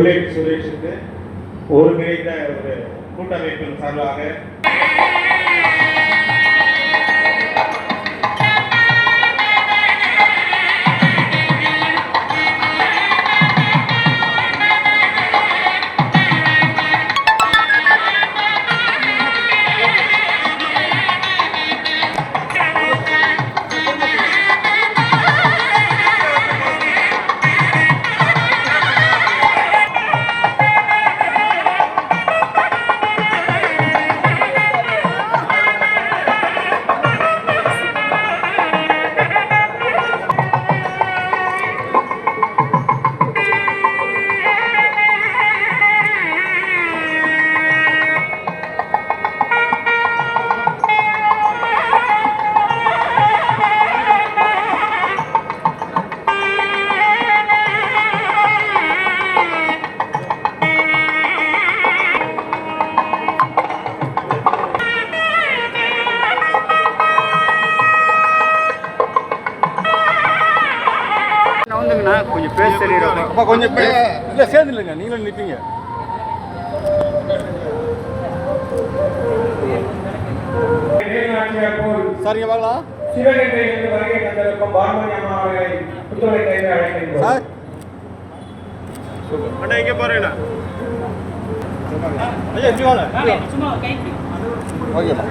Bullet சுரேஷுக்கு ஒருங்கிணைந்த ஒரு கூட்டமைப்பின் சார்பாக அப்பா கொஞ்சம் இல்லை சேர்ந்து இல்லைங்க நீங்களும் நிற்பீங்க சரிங்க அழைக்கின்றோம் சார். அண்ணா இங்கே பாருங்கண்ணா. ஐயா இப்படி ஓகேப்பா.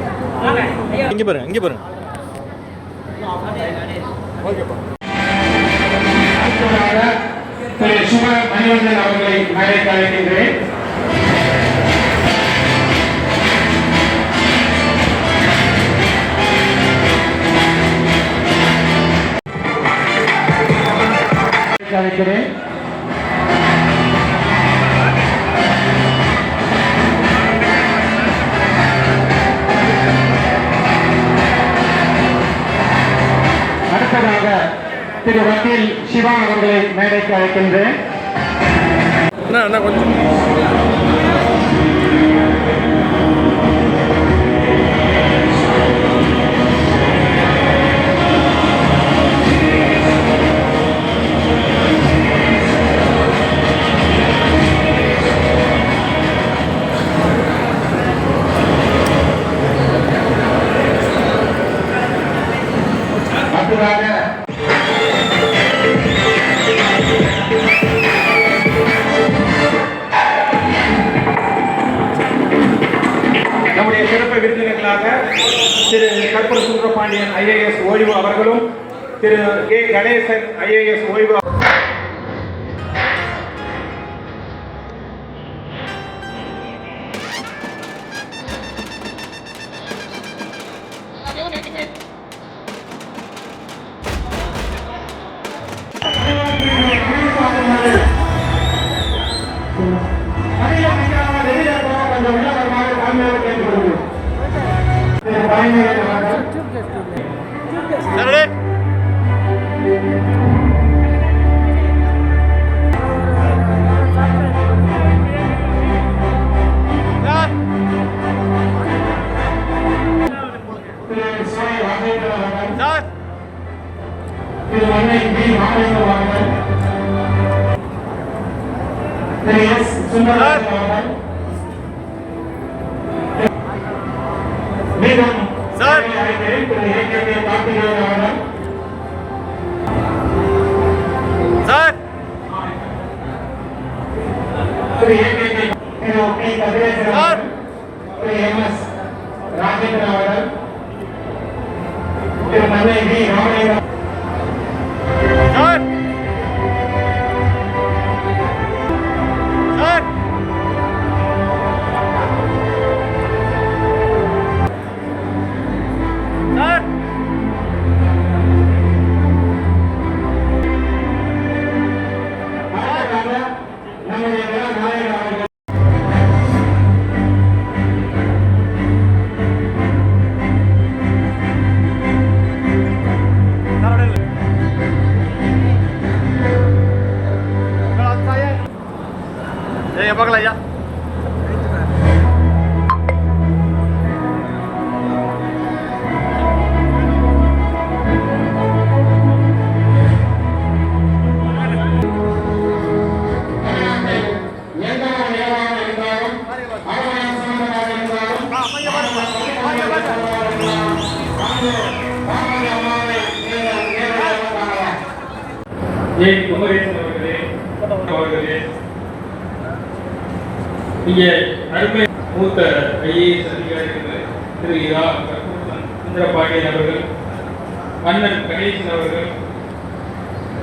இங்கே பாருங்க இங்கே பாருங்க. ஓகேப்பா. திரு சும மணிவண்ணன் அவர்களை மேலே அழைக்கின்றேன். அழைக்கிறேன். திரு வக்கீல் சிவா அவர்களை மேடைக்கு அழைக்கின்றேன். பாண்டியன் ஐஏஎஸ் ஓய்வு அவர்களும் திரு கே கணேசன் ஐஏஎஸ் ஓய்வு Thank you. மீண்டும் சார். அழைக்கிறேன் திரு ஏ கே ஏன் குமரேசன் அவர்களே? அவர்களே இங்கே அருமை மூத்த ஐஏஎஸ் அதிகாரிகள் திரு இரா சுந்தரபாண்டியன் அவர்கள் அண்ணன் கணேசன் அவர்கள்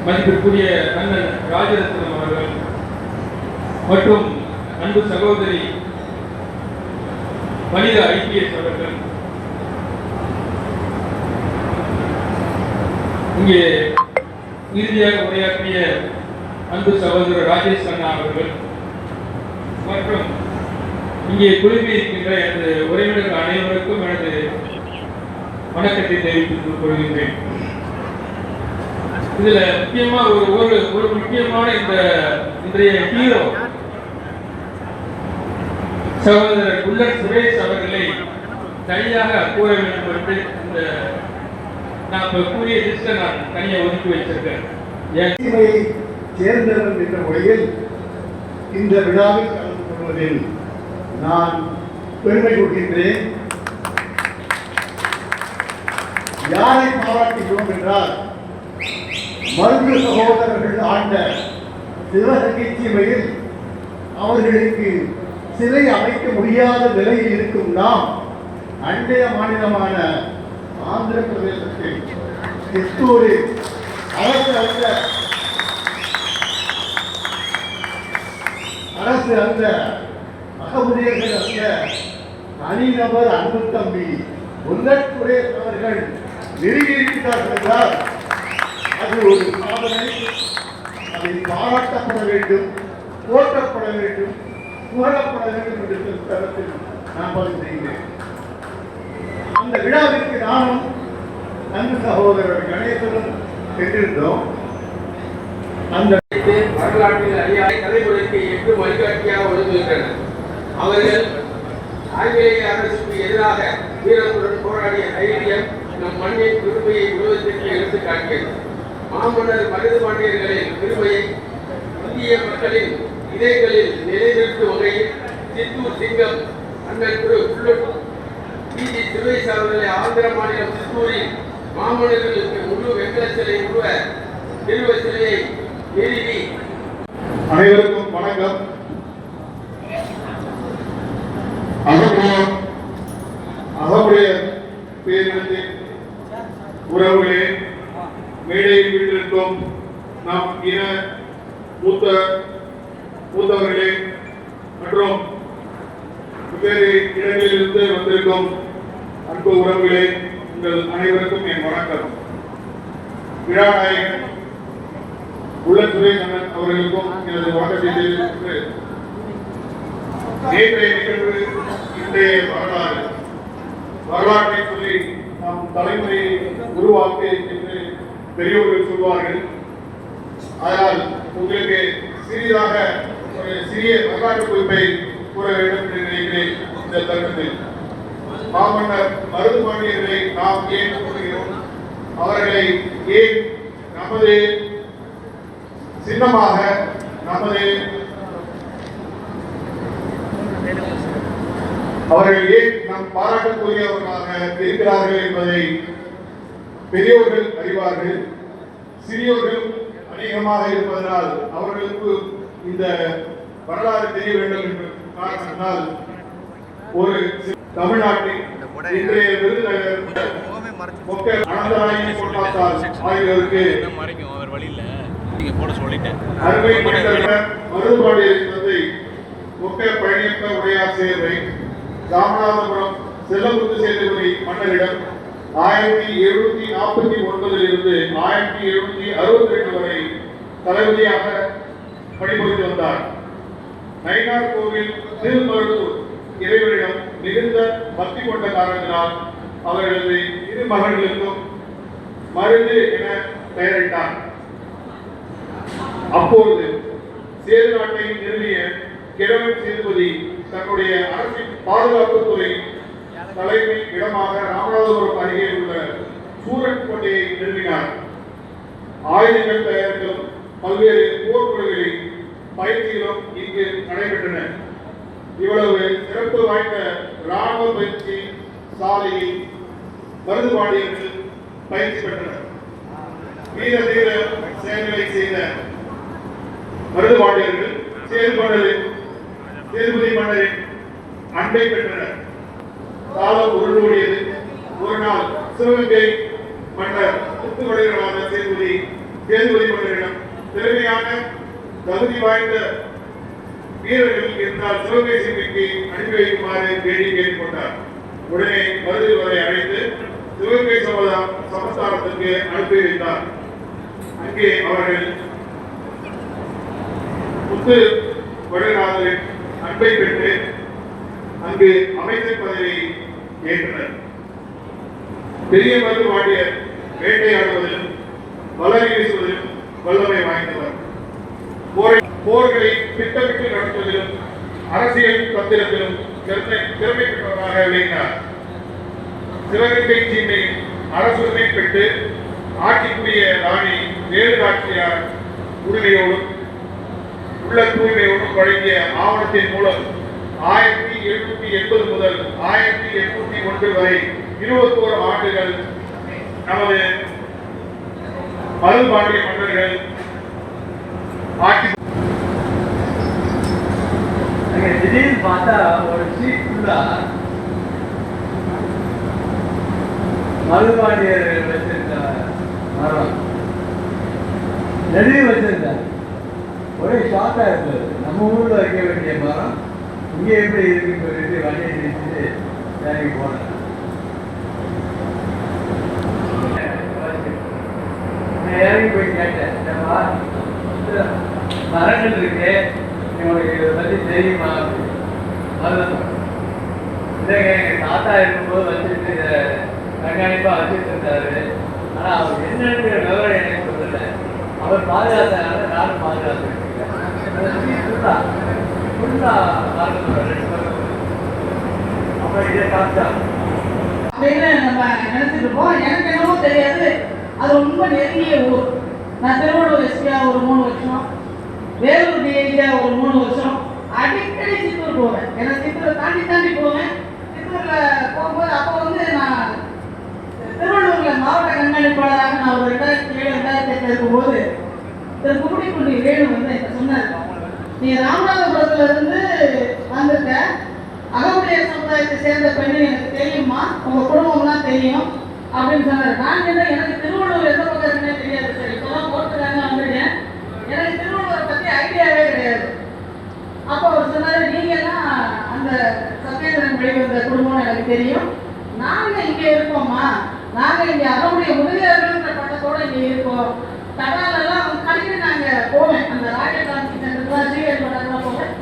மதிப்பிற்குரிய அண்ணன் ராஜரத்னம் அவர்கள் மற்றும் அன்பு சகோதரி மனித ஐபிஎஸ் அவர்கள். இங்கே இறுதியாக உரையாற்றிய அன்பு சகோதரர் ராஜேஷ் கண்ணா அவர்கள் மற்றும் இங்கே குழுமி இருக்கின்ற எனது உறவினர்கள் அனைவருக்கும் எனது வணக்கத்தை தெரிவித்துக் கொள்கின்றேன். இதுல முக்கியமா ஒரு ஒரு ஒரு முக்கியமான இந்த இன்றைய ஹீரோ சகோதரர் புல்லட் சுரேஷ் அவர்களை தனியாக கூற வேண்டும் என்று இந்த நான் இப்போ கூறிய லிஸ்ட்டை நான் தனியாக ஒதுக்கி வச்சிருக்கேன். சேர்ந்தவன் என்ற முறையில் இந்த விழாவில் கலந்து கொள்வதில் நான் பெருமை கொள்கின்றேன். யாரை பாராட்டுகிறோம் என்றால் மருந்து சகோதரர்கள் ஆண்ட சிவகங்கை சீமையில் அவர்களுக்கு சிலை அமைக்க முடியாத நிலையில் இருக்கும் நாம் அண்டைய மாநிலமான ஆந்திர பிரதேசத்தில் சித்தூரில் அரசு அந்த அரசு அந்த அகமுடையர்கள் அந்த தனிநபர் அன்பு தம்பி உள்ளத்துறை அவர்கள் நிறுவியிருக்கிறார்கள் என்றால் அது ஒரு சாதனை. அதை பாராட்டப்பட வேண்டும் போற்றப்பட வேண்டும் புகழப்பட வேண்டும் என்று தரத்தில் நான் பதிவு செய்கிறேன். அந்த விழாவிற்கு நானும் நன்கு சகோதரர் கணேசனும் சென்றிருந்தோம். அந்த வரலாற்றில் அறியாத தலைமுறைக்கு எட்டு வழிகாட்டியாக ஒழுங்குகின்றனர் அவர்கள் ஆங்கிலேய அரசுக்கு எதிராக வீரத்துடன் போராடிய தைரியம் நம் மண்ணின் பெருமையை உலகத்திற்கு எடுத்து காட்டியது. மாமன்னர் மருது பாண்டியர்களின் பெருமையை இந்திய மக்களின் இதயங்களில் நிலைநிறுத்தும் வகையில் சித்தூர் சிங்கம் அண்ணன் திரு உள்ளூர் பிஜி சிறுவைஸ் அவர்களை ஆந்திர மாநிலம் சித்தூரில் மாமன்னர்களுக்கு முழு வெங்கல சிலை உருவ திருவ சிலையை நிறுவி அனைவருக்கும் வணக்கம். அகமுடையார் அகமுடைய பேரிடத்தில் உறவுகளே மேடையில் வீட்டிற்கும் நம் இன மூத்த மூத்தவர்களே மற்றும் வெவ்வேறு இடங்களிலிருந்து வந்திருக்கும் அன்பு உறவுகளே உங்கள் அனைவருக்கும் என் வணக்கம். விழாநாயகன் உள்ளத்துறை உள்ள அவர்களுக்கும் எனது வணக்கத்தை தெரிவித்து நேற்றைய நிகழ்வு இன்றைய வரலாறு. வரலாற்றை சொல்லி நாம் தலைமுறையை உருவாக்க என்று பெரியோர்கள் சொல்வார்கள். ஆனால் உங்களுக்கு சிறிதாக ஒரு சிறிய வரலாற்று குறிப்பை கூற வேண்டும் என்று நினைக்கிறேன் இந்த தருணத்தில். மாமன்னர் மருது நாம் ஏன் கூறுகிறோம் அவர்களை ஏன் நமது சின்னமாக நமது அவர்கள் ஏன் நம் பாராட்டக்கூடியவர்களாக இருக்கிறார்கள் என்பதை பெரியவர்கள் அறிவார்கள். சிறியவர்கள் அநேகமாக இருப்பதனால் அவர்களுக்கு இந்த வரலாறு தெரிய வேண்டும் என்று காரணத்தினால் ஒரு தமிழ்நாட்டின் இன்றைய விருதுநகர் மொக்க அனந்தராயணி பொன்னாத்தால் ஆகியோருக்கு மறைக்கும் அவர் வழியில் நீங்க போட சொல்லிட்டேன் அருமை கொண்டவர் மருதுபாண்டியரின் தந்தை முக்க சேர்வை ராமநாதபுரம் செல்லமுத்து சேதுபதி மன்னரிடம் ஆயிரத்தி எழுநூத்தி நாற்பத்தி ஒன்பதில் இருந்து ஆயிரத்தி எழுநூத்தி அறுபத்தி ரெண்டு வரை தளபதியாக பணிபுரிந்து வந்தார். நயினார் கோவில் திருமருத்தூர் இறைவனிடம் மிகுந்த பக்தி கொண்ட காரணத்தினால் அவர்களது இரு மகன்களுக்கும் மருந்து என பெயரிட்டார். அப்பொழுது சேது நாட்டை நிறுவிய கிழவன் சேதுபதி தன்னுடைய அரசின் பாதுகாப்புத்துறை தலைமை இடமாக ராமநாதபுரம் அருகே உள்ள சூரன் கோட்டையை நிறுவினார். ஆயுதங்கள் தயாரிக்கும் பல்வேறு போர்க்குழுகளின் பயிற்சிகளும் இங்கு நடைபெற்றன. இவ்வளவு சிறப்பு வாய்ந்த ராணுவ பயிற்சி சாலையில் மருது பாண்டியர்கள் பயிற்சி பெற்றனர். வீர தீர சேவைகளை செய்த மருது பாண்டியர்கள் செயல்பாடுகளில் சேதுபதி மன்னரின் அன்பை பெற்றனர். காலம் உருளோடியது ஒரு நாள் சிவகங்கை மன்னர் புத்துவடைகளான சேதுபதி சேதுபதி மன்னரிடம் திறமையான தகுதி வாய்ந்த வீரர்கள் இருந்தால் சிவகங்கை அனுப்பி வைக்குமாறு வேண்டி கேட்டுக்கொண்டார். உடனே மருது வரை அழைத்து சிவகங்கை சமதா சமஸ்தானத்துக்கு அனுப்பி வைத்தார். அங்கே அவர்கள் முத்து வடநாதரின் அன்பை பெற்று அங்கு அமைச்சர் பதவியை ஏற்றனர். பெரிய மருது வாண்டியர் வேட்டையாடுவதிலும் வளரி வீசுவதிலும் வல்லமை வாய்ந்தவர். போரை போர்களை திட்டமிட்டு நடத்துவதிலும் அரசியல் தந்திரத்திலும் திறமை திறமை பெற்றவராக விளங்கினார். சிவகங்கை சீமை அரசுரிமை பெற்று ஆட்சிக்குரிய ராணி வேலு நாச்சியார் உரிமையோடும் உள்ள தூய்மையோடும் வழங்கிய ஆவணத்தின் மூலம் ஆயிரத்தி எழுநூத்தி எண்பது முதல் ஆயிரத்தி எட்நூத்தி ஒன்று வரை இருபத்தோரு ஆண்டுகள் நமது மருதுபாண்டிய மன்னர்கள் ஆட்சி திடீர்னு பார்த்தா ஒரு சீட் ஃபுல்லா வச்சிருந்த மரம். நெடுவி வச்சிருந்தார். ஒரே ஷாக்கா இருந்தது. நம்ம ஊர்ல வைக்க வேண்டிய மரம் இங்கே எப்படி இருக்குன்னு சொல்லிட்டு வண்டியை நிறுத்திட்டு இறங்கி போனேன் இறங்கி போய் கேட்டேன் மரங்கள் இருக்கு உங்களுக்கு இதை பத்தி தெரியுமா? அதுதான் இல்லைங்க எங்கள் தாத்தா இருக்கும்போது வச்சுட்டு இதை கண்காணிப்பா வச்சுட்டு இருந்தாரு. ஆனால் அவர் என்னங்கிற விவரம் எனக்கு சொல்லல அவர் பாதுகாத்தனால நானும் பாதுகாத்துருக்கேன் அப்புறம் அப்படின்னு நம்ம நினைச்சிட்டு இருப்போம் எனக்கு என்னவோ தெரியாது. அது ரொம்ப நெருங்கிய ஊர். நான் திருவள்ளூர் எஸ்பியா ஒரு மூணு வருஷம். வேலூர் டிஐஜியா ஒரு மூணு வருஷம். அடிக்கடி சித்தூர் போவேன். ஏன்னா சித்தூரை தாண்டி தாண்டி போவேன். சித்தூரில் போகும்போது அப்போ வந்து நான் திருவள்ளூரில் மாவட்ட கண்காணிப்பாளராக நான் ஒரு ரெண்டாயிரத்தி ஏழு ரெண்டாயிரத்தி எட்டு இருக்கும்போது திரு கும்மிடிக்குண்டி வேணு வந்து என்கிட்ட சொன்னார். நீ ராமநாதபுரத்துல இருந்து வந்திருக்க. அகமுடைய சமுதாயத்தை சேர்ந்த பெண்ணு எனக்கு தெரியுமா உங்க குடும்பம்லாம் தெரியும் அப்படின்னு சொன்னார். நான் என்ன எனக்கு திருவள்ளூர் எந்த பக்கம் இருக்குன்னே தெரியாது சரி இப்போதான் போட்டுருக்காங்க வந்திருக்கேன் எனக்கு திருவள்ளூரை பத்தி ஐடியாவே கிடையாது அப்போ அவர் சொன்னாரு நீங்கெல்லாம் அந்த சத்யேந்திரன் வெளிவந்த குடும்பம் எனக்கு தெரியும். நாங்க இங்க இருக்கோம்மா. நாங்க இங்க அதனுடைய முதலியார்கள்ன்ற பட்டத்தோட இங்க இருக்கோம். தடாலெல்லாம் அவங்க கடிக்கடி நாங்க போவேன். அந்த ராஜீவ் காந்தி சென்டர்லாம் சீரியல் பட்டம்லாம் போவேன்.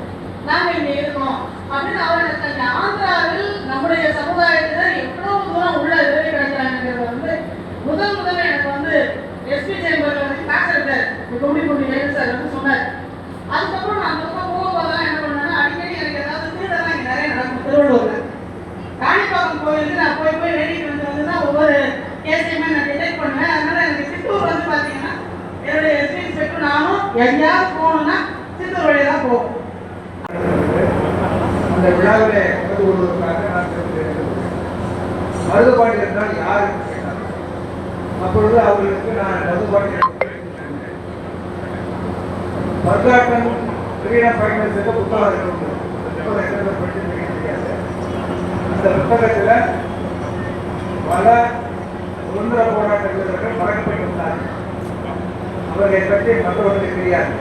நாங்க இங்க இருக்கோம். அப்படின்னு அவர் எனக்கு ஆந்திராவில் நம்முடைய சமுதாயத்தில் எவ்வளவு தூரம் உள்ள உதவி கிடைக்கிறாங்கிறது வந்து முதல் முதல்ல எனக்கு வந்து எஸ்பி சேம்பர் வந்து கிளாஸ் எடுத்தார் கும்பி கும்பி வேலு சார் வந்து சொன்னார் அதுக்கப்புறம் நான் அந்த பக்கம் போகும்போதெல்லாம் என்ன பண்ணேன்னா அடிக்கடி எனக்கு ஏதாவது திருடெல்லாம் இங்கே நிறைய நடக்கும் திருவள்ளூர்ல காணிப்பாக்கம் கோயிலுக்கு நான் போய் போய் வேண்டிட்டு வந்து வந்து தான் ஒவ்வொரு கேஸையுமே நான் டிடெக்ட் பண்ணுவேன் அதனால எனக்கு சித்தூர் வந்து பார்த்தீங்கன்னா என்னுடைய எஸ்பி இன்ஸ்பெக்டர் நானும் எங்கேயாவது போகணும்னா சித்தூர் வழியாக தான் போகும். அந்த விழாவிலே வந்து ஒரு மருதுபாண்டி என்றால் யார்? அப்பொழுது அவர்களுக்கு நான் மருதுபாண்டி பர்காட்டன் கிரீடா பயணம் செய்த புத்தகம் அந்த புத்தகத்தில் பல சுதந்திர போராட்டங்கள் மறக்கப்பட்டிருந்தார்கள் அவர்களை பற்றி மற்றவர்களுக்கு தெரியாது.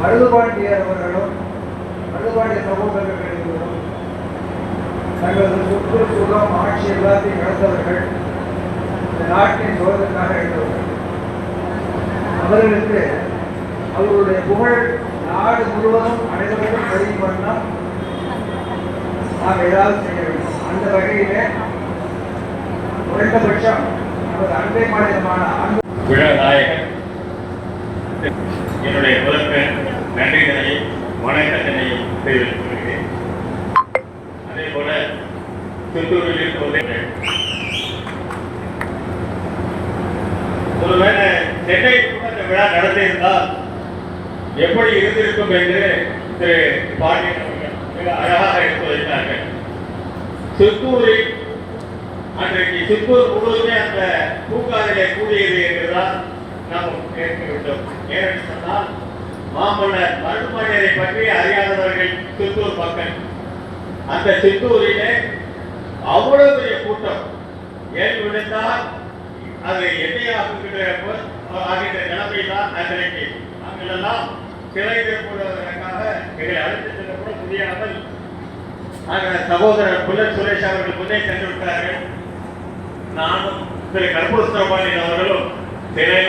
மருதுபாண்டியர் அவர்களும் மருதுபாண்டிய சகோதரர்களும் தங்களது சுற்றுச்சூழல் ஆட்சி எல்லாத்தையும் நடந்தவர்கள் இந்த நாட்டின் சோதனைக்காக எழுந்தவர்கள் அவர்களுக்கு அவர்களுடைய புகழ் நாடு முழுவதும் அனைவருக்கும் தெரியும் பண்ணால் நாம் ஏதாவது செய்ய வேண்டும். அந்த வகையிலே குறைந்தபட்சம் நமது அண்டை மாநிலமான ஆந்திர விழநாயகன் என்னுடைய முதற்கு நன்றிதனையும் வணக்கத்தினையும் தெரிவித்துக் கொள்கிறேன் அதே போல திருத்தூரில் இருந்து ஒருவேளை சென்னை கூட இந்த விழா நடத்தியிருந்தால் எப்படி இருந்திருக்கும் என்று திரு பாண்டியன் அவர்கள் மிக அழகாக எடுத்து வைத்தார்கள். சித்தூரில் அன்றைக்கு சித்தூர் முழுவதுமே அந்த பூங்காவிலே கூடியது என்றுதான் நாம் கேட்க வேண்டும். ஏனென்று சொன்னால் மாமன்னர் மருதுபாண்டியரை பற்றி அறியாதவர்கள் சித்தூர் மக்கள். அந்த சித்தூரிலே அவ்வளவு பெரிய கூட்டம். ஏன் விழுந்தால் அது எண்ணெய் ஆகின்ற நிலைமை தான் அன்றைக்கு. நாங்கள் சிலை போடுவதற்காக எங்களை அழைத்து செல்ல கூட முடியாமல் ஆக சகோதரர் புல்லர் சுரேஷ் அவர்கள் முன்னே சென்று விட்டார்கள். நானும் திரு கற்பூர சுப்பிரமணியன் அவர்களும் சிலையெல்லாம்